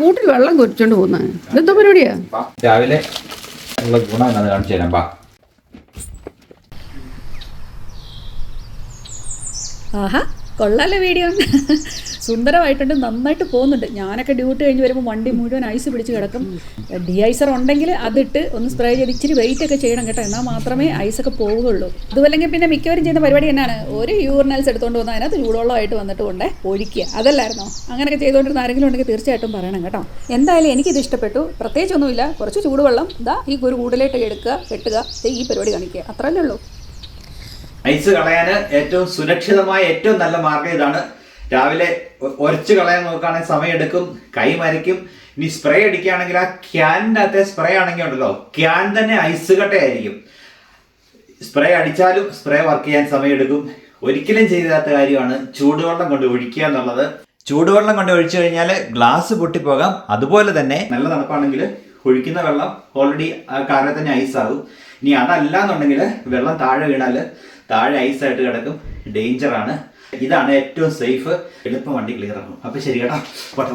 കൂട്ടിൽ വെള്ളം കുരിച്ചോണ്ട് പോകുന്ന. ഇതെന്താ പരിപാടിയാ? വാ, രാവിലെ ഉള്ള ഗുണം കാണിച്ചു തരാം ബാ ആഹാ കൊള്ളാലോ വീഡിയോ. സുന്ദരമായിട്ടുണ്ട് നന്നായിട്ട് പോകുന്നുണ്ട്. ഞാനൊക്കെ ഡ്യൂട്ടി കഴിഞ്ഞ് വരുമ്പോൾ വണ്ടി മുഴുവൻ ഐസ് പിടിച്ച് കിടക്കും. ഡി ഐസർ ഉണ്ടെങ്കിൽ അതിട്ട് ഒന്ന് സ്പ്രേ ചെയ്ത് ഇച്ചിരി വെയിറ്റ് ഒക്കെ ചെയ്യണം കേട്ടോ. എന്നാൽ മാത്രമേ ഐസൊക്കെ പോവുകയുള്ളൂ. അതുമല്ലെങ്കിൽ പിന്നെ മിക്കവരും ചെയ്യുന്ന പരിപാടി എന്നാണ്. ഒരു യൂറിനൽസ് എടുത്തുകൊണ്ട് വന്നാൽ അതിനകത്ത് ചൂടുവെള്ളമായിട്ട് വന്നിട്ട് കൊണ്ട് ഒഴിക്കുക. അതല്ലായിരുന്നോ? അങ്ങനെയൊക്കെ ചെയ്തുകൊണ്ടിരുന്ന ആരെങ്കിലും ഉണ്ടെങ്കിൽ തീർച്ചയായിട്ടും പറയണം കേട്ടോ. എന്തായാലും എനിക്കിത് ഇഷ്ടപ്പെട്ടു. പ്രത്യേകിച്ചൊന്നുമില്ല. കുറച്ച് ചൂടുവെള്ളം. ഇതാ ഈ ഒരു കൂടുതലായിട്ട് എടുക്കുക കെട്ടുക ഈ പരിപാടി കാണിക്കുക. അത്രയല്ലേ ഉള്ളൂ. ഐസ് കളയാൻ ഏറ്റവും സുരക്ഷിതമായ ഏറ്റവും നല്ല മാർഗം ഇതാണ് രാവിലെ ഒരച്ച് കളയാൻ നോക്കുകയാണെങ്കിൽ സമയമെടുക്കും കൈ മരയ്ക്കും. ഇനി സ്പ്രേ അടിക്കുകയാണെങ്കിൽ ആ ക്യാനിന്റെ അകത്തെ സ്പ്രേ ആണെങ്കിൽ ഉണ്ടല്ലോ ക്യാൻ തന്നെ ഐസ് കട്ടയായിരിക്കും. സ്പ്രേ അടിച്ചാലും സ്പ്രേ വർക്ക് ചെയ്യാൻ സമയമെടുക്കും ഒരിക്കലും ചെയ്താത്ത കാര്യമാണ് ചൂടുവെള്ളം കൊണ്ട് ഒഴിക്കുക എന്നുള്ളത്. ചൂടുവെള്ളം കൊണ്ട് ഒഴിച്ചു കഴിഞ്ഞാൽ ഗ്ലാസ് പൊട്ടിപ്പോകാം. അതുപോലെ തന്നെ നല്ല തണുപ്പാണെങ്കിൽ ഒഴിക്കുന്ന വെള്ളം ഓൾറെഡി ആ കാറിൽ തന്നെ ഐസ് ആകും. ഇനി അതല്ല എന്നുണ്ടെങ്കിൽ വെള്ളം താഴെ വീണാൽ താഴെ ഐസായിട്ട് കിടക്കും. ഡേഞ്ചറാണ് ഇതാണ് ഏറ്റവും സേഫ് എളുപ്പം വണ്ടി ക്ലിയർ ആകും അപ്പൊ ശരി കേട്ടോ. പോട്ടെ.